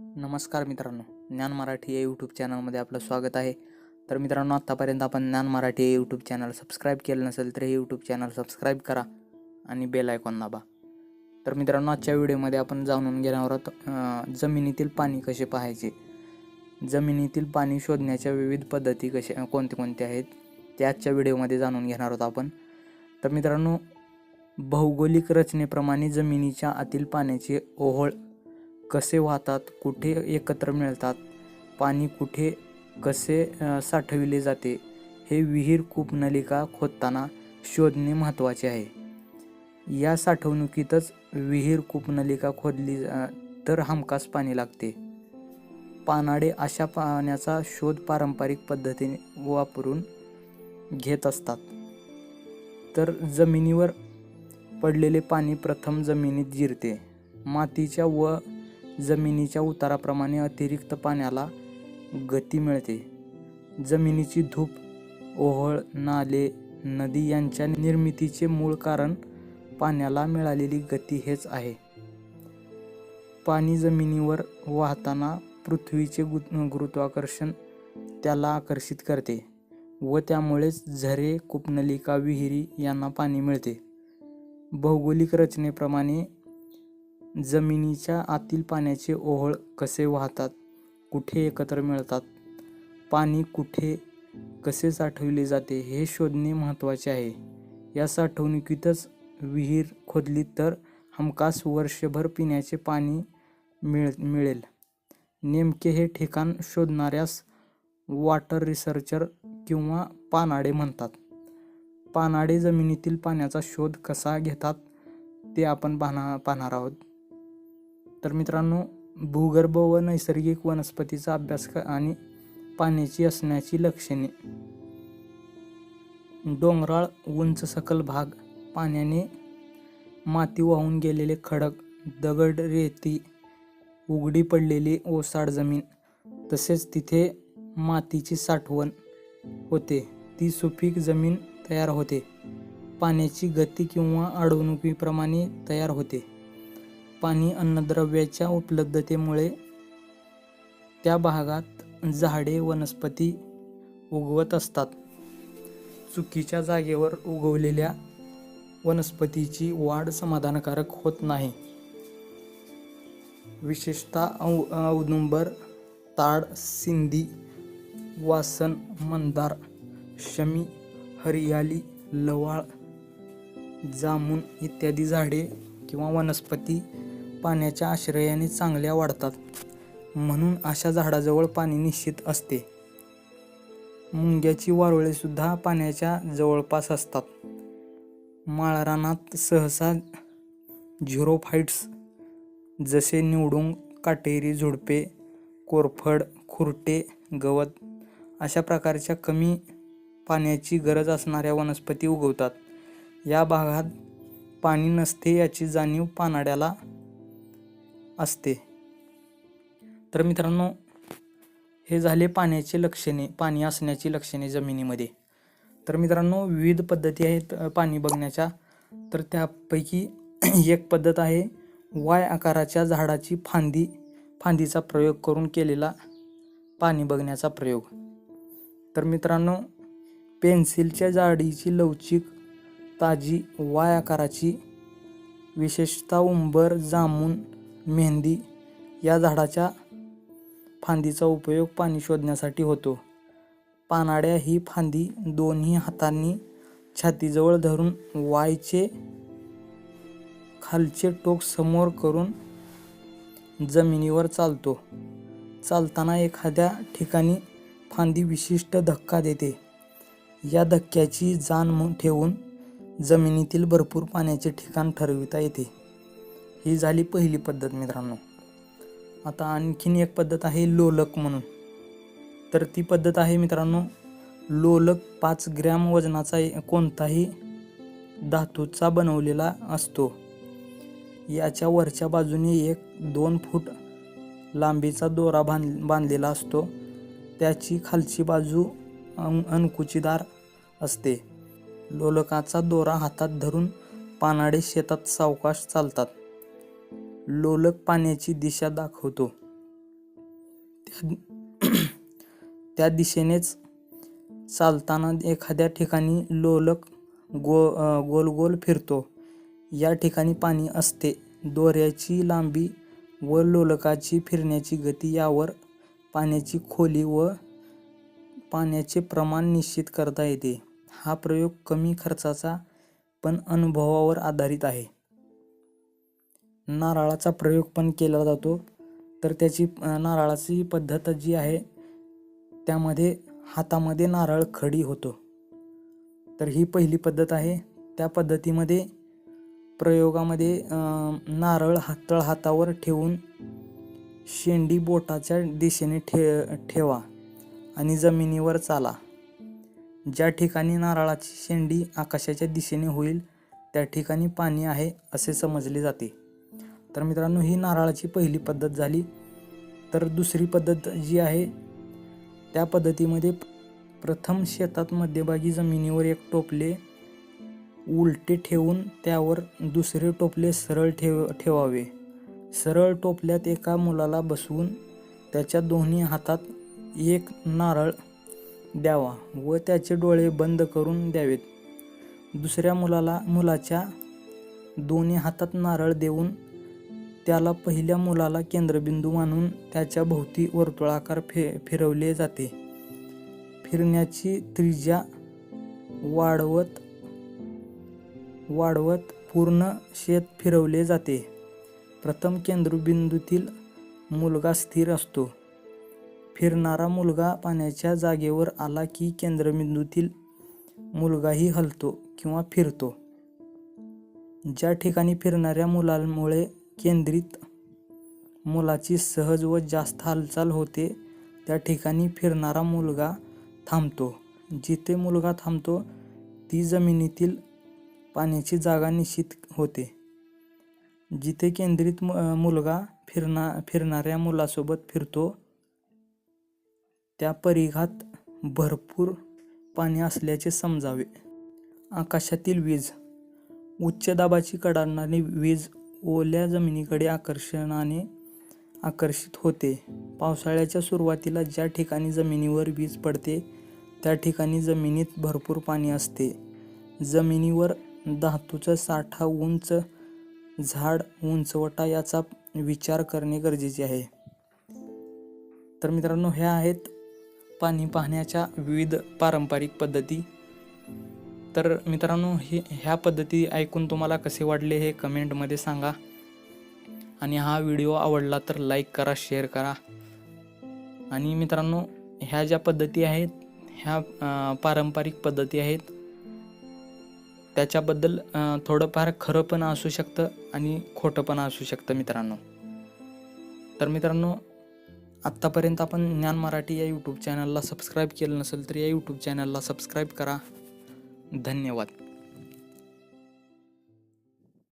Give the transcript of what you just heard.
नमस्कार मित्रांनो ज्ञान मराठी या यूट्यूब चॅनलमध्ये आपलं स्वागत आहे. तर मित्रांनो आत्तापर्यंत आपण ज्ञान मराठी या यूट्यूब चॅनल सबस्क्राईब केलं नसेल तर हे यूट्यूब चॅनल सबस्क्राईब करा आणि बेल आयकॉन दाबा. तर मित्रांनो आजच्या व्हिडिओमध्ये आपण जाणून घेणार आहोत जमिनीतील पाणी कसे पाहायचे? जमिनीतील पाणी शोधण्याच्या विविध पद्धती कशा कोणते कोणते आहेत? ते आजच्या व्हिडिओमध्ये जाणून घेणार आहोत आपण. तर मित्रांनो भौगोलिक रचनेप्रमाणे जमिनीच्या आतील पाण्याची ओहोळ कसे वाहतात कुठे एकत्र मिळतात पाणी कुठे कसे साठविले जाते हे विहीर कूपनलिका खोदताना शोधणे महत्त्वाचे आहे. या साठवणुकीतच विहीर कूपनलिका खोदली तर हमखास पाणी लागते. पानाडे अशा पाण्याचा शोध पारंपरिक पद्धतीने वापरून घेत असतात. तर जमिनीवर पडलेले पाणी प्रथम जमिनीत जिरते. मातीच्या व जमिनीच्या उताराप्रमाणे अतिरिक्त पाण्याला गती मिळते. जमिनीची धूप ओहळ नाले नदी यांच्या निर्मितीचे मूळ कारण पाण्याला मिळालेली गती हेच आहे. पाणी जमिनीवर वाहताना पृथ्वीचे गु- गुरुत्वाकर्षण त्याला आकर्षित करते व त्यामुळेच झरे कुपनलिका विहिरी यांना पाणी मिळते. भौगोलिक रचनेप्रमाणे जमिनीच्या आतील पाण्याचे ओहळ कसे वाहतात? कुठे एकत्र मिळतात? पाणी कुठे कसे साठवले जाते हे शोधणे महत्त्वाचे आहे. या साठवणुकीतच विहीर खोदली तर हमखास वर्षभर पिण्याचे पाणी मिळ मिळेल. नेमके हे ठिकाण शोधणाऱ्यास वॉटर रिसर्चर किंवा पानाडे म्हणतात. पानाडे जमिनीतील पाण्याचा शोध कसा घेतात ते आपण पाहणार पाहणार आहोत. तर मित्रांनो भूगर्भ व नैसर्गिक वनस्पतीचा अभ्यास आणि पाण्याची असण्याची लक्षणे. डोंगराळ उंच सकल भाग पाण्याने माती वाहून गेलेले खडक दगड रेती उघडी पडलेली ओसाड जमीन तसेच तिथे मातीची साठवण होते. ती सुपीक जमीन तयार होते. पाण्याची गती किंवा अडवणुकीप्रमाणे तयार होते. पाणी अन्नद्रव्याच्या उपलब्धतेमुळे त्या भागात झाडे वनस्पती उगवत असतात. चुकीच्या जागेवर उगवलेल्या वनस्पतीची वाढ समाधानकारक होत नाही. विशेषतः औ औदुंबर ताड सिंधी वासन मंदार शमी हरियाली लवाळ जामून इत्यादी झाडे किंवा वनस्पती पाण्याच्या आश्रयाने चांगल्या वाढतात. म्हणून अशा झाडाजवळ पाणी निश्चित असते. मुंग्याची वारुळेसुद्धा पाण्याच्या जवळपास असतात. माळरानात सहसा झिरोफाईट्स जसे निवडुंग काटेरी झुडपे कोरफड खुरटे गवत अशा प्रकारच्या कमी पाण्याची गरज असणाऱ्या वनस्पती उगवतात. या भागात पाणी नसते याची जाणीव पानाड्याला असते. तर मित्रांनो हे झाले पाण्याचे लक्षणे पाणी असण्याची लक्षणे जमिनीमध्ये. तर मित्रांनो विविध पद्धती आहेत पाणी बघण्याच्या. तर त्यापैकी एक पद्धत आहे वाय आकाराच्या झाडाची फांदी फांदीचा प्रयोग करून केलेला पाणी बघण्याचा प्रयोग. तर मित्रांनो पेन्सिलच्या जाडीची लवचिक ताजी वाय आकाराची विशेषतः उंबर जामून मेहंदी या झाडाच्या फांदीचा उपयोग पाणी शोधण्यासाठी होतो. पानाड्या ही फांदी दोन्ही हातांनी छातीजवळ धरून वायचे खालचे टोक समोर करून जमिनीवर चालतो. चालताना एखाद्या ठिकाणी फांदी विशिष्ट धक्का देते. या धक्क्याची जाण ठेवून जमिनीतील भरपूर पाण्याचे ठिकाण ठरविता येते. ही झाली पहिली पद्धत मित्रांनो. आता आणखीन एक पद्धत आहे लोलक म्हणून. तर ती पद्धत आहे मित्रांनो लोलक पाच ग्रॅम वजनाचा ए- कोणताही धातूचा बनवलेला असतो. याच्या वरच्या बाजूने एक दोन फूट लांबीचा दोरा बांध बांधलेला असतो. त्याची खालची बाजू अं- अणकुचीदार असते. लोलकाचा दोरा हातात धरून पानाडे शेतात सावकाश चालतात. लोलक पाण्याची दिशा दाखवतो. त्या त्या दिशेनेच चालताना एखाद्या ठिकाणी लोलक गो गोल गोल फिरतो. या ठिकाणी पाणी असते. दोऱ्याची लांबी व लोलकाची फिरण्याची गती यावर पाण्याची खोली व पाण्याचे प्रमाण निश्चित करता येते. हा प्रयोग कमी खर्चाचा पण अनुभवावर आधारित आहे. नारळाचा प्रयोग पण केला जातो. तर त्याची नारळाची पद्धत जी आहे त्यामध्ये हातामध्ये नारळ खडी होतो. तर ही पहिली पद्धत आहे. त्या पद्धतीमध्ये प्रयोगामध्ये नारळ हातळ हातावर ठेवून शेंडी बोटाच्या दिशेने ठे ठेवा आणि जमिनीवर चाला. ज्या ठिकाणी नारळाची शेंडी आकाशाच्या दिशेने होईल त्या ठिकाणी पाणी आहे असे समजले जाते. तर मित्रांनो ही नारळाची पहिली पद्धत झाली. तर दुसरी पद्धत जी आहे त्या पद्धतीमध्ये प्रथम शेतात मध्यभागी जमिनीवर एक टोपले उलटे ठेवून त्यावर दुसरे टोपले सरळ ठेव ठेवावे. सरळ टोपल्यात एका मुलाला बसवून त्याच्या दोन्ही हातात एक नारळ द्यावा व त्याचे डोळे बंद करून द्यावेत. दुसऱ्या मुलाला मुलाच्या दोन्ही हातात नारळ देऊन त्याला पहिल्या मुलाला केंद्रबिंदू मानून त्याच्या भोवती वर्तुळाकार फे फिरवले जाते. फिरण्याची त्रिज्या वाढवत वाढवत पूर्ण शेत फिरवले जाते. प्रथम केंद्रबिंदूतील मुलगा स्थिर असतो. फिरणारा मुलगा पाण्याच्या जागेवर आला की केंद्रबिंदूतील मुलगाही हलतो किंवा फिरतो. ज्या ठिकाणी फिरणाऱ्या मुलांमुळे केंद्रित मुलाची सहज व जास्त हालचाल होते त्या ठिकाणी फिरणारा मुलगा थांबतो. जिथे मुलगा थांबतो ती जमिनीतील पाण्याची जागा निश्चित होते. जिथे केंद्रित मुलगा फिरणा फिरणाऱ्या मुलासोबत फिरतो त्या परिघात भरपूर पाणी असल्याचे समजावे. आकाशातील वीज उच्च दाबाची कडाडणारी वीज ओल्या जमिनीकडे आकर्षणाने आकर्षित होते. पावसाळ्याच्या सुरुवातीला ज्या ठिकाणी जमिनीवर वीज पडते त्या ठिकाणी जमिनीत भरपूर पाणी असते. जमिनीवर धातूचा साठा उंच झाड उंचवटा याचा विचार करणे गरजेचे आहे. तर मित्रांनो ह्या आहेत पाणी पाहण्याच्या विविध पारंपरिक पद्धती. तर मित्रांनो हे ह्या पद्धती ऐकून तुम्हाला कसे वाटले हे कमेंटमध्ये सांगा. आणि हा व्हिडिओ आवडला तर लाईक करा शेअर करा. आणि मित्रांनो ह्या ज्या पद्धती आहेत ह्या पारंपरिक पद्धती आहेत त्याच्याबद्दल थोडंफार खरं पण असू शकतं आणि खोटं पण असू शकतं मित्रांनो. तर मित्रांनो आत्तापर्यंत आपण ज्ञान मराठी या यूट्यूब चॅनलला सबस्क्राईब केलं नसेल तर या यूट्यूब चॅनलला सबस्क्राईब करा. धन्यवाद.